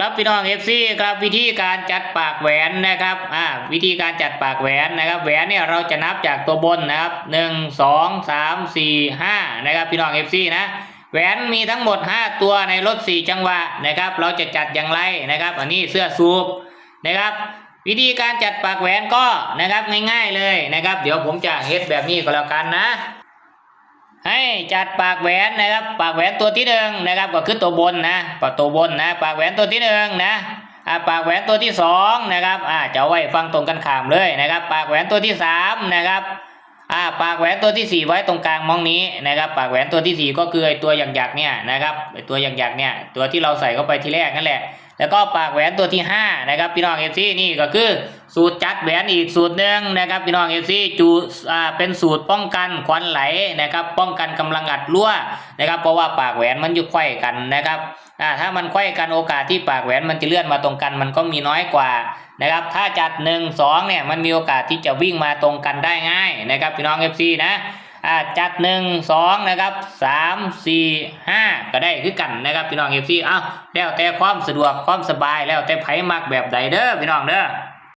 ครับพี่น้องเอฟซีครับวิธีการจัดปากแหวนนะครับอ่าวิธีการจัดปากแหวนนะครับ แหวนเนี่ยเราจะนับจากตัวบนนะครับหนึ่งสองสามสี่ห้านะครับพี่น้องเอฟซีนะแหวนมีทั้งหมด 5 ตัวในรถ 4 จังหวะนะครับ เราจะจัดอย่างไรนะครับ อันนี้เสื้อสูบนะครับ วิธีการจัดปากแหวนก็นะครับง่ายๆเลยนะครับ เดี๋ยวผมจะเฮ็ดแบบนี้ก็แล้วกันนะ จัดปากแหวนนะครับ ปากแหวนตัวที่หนึ่งนะครับก็คือตัวบนนะปากตัวบนนะ ปากแหวนตัวที่หนึ่งนะอ่าปากแหวนตัวที่สองนะครับอ่าจะเอาไว้ฟังตรงกันข้ามเลยนะครับ ปากแหวนตัวที่สามนะครับอ่าปากแหวนตัวที่สี่ไว้ตรงกลางมองนี้นะครับ ปากแหวนตัวที่สี่ก็คือไอตัวหยักๆเนี่ยนะครับไอตัวหยักๆเนี่ยตัวที่เราใส่เข้าไปที่แรกนั่นแหละ แล้วก็ปากแหวนตัวที่ห้านะครับพี่น้องเอฟซีนี่ก็คือ สูตรจัดแหวนอีกสูตรหนึ่งนะครับพี่น้องเอฟซีจูอ่าเป็นสูตรป้องกันควันไหลนะครับ ป้องกันกำลังอัดรั่วนะครับ เพราะว่าปากแหวนมันอยู่ไขว้กันนะครับอ่าถ้ามันไขว้กันโอกาสที่ปากแหวนมันจะเลื่อนมาตรงกัน มันก็มีน้อยกว่านะครับ ถ้าจัดหนึ่งสองเนี่ยมันมีโอกาสที่จะวิ่งมาตรงกันได้ง่ายนะครับพี่น้องเอฟซีนะอ่าจัดหนึ่งสองนะครับสามสี่ห้าก็ได้คือกันนะครับพี่น้องเอฟซีอ้าแล้วแต่ความสะดวกความสบายแล้วแต่ไผมักแบบใดเด้อพี่น้องเด้อ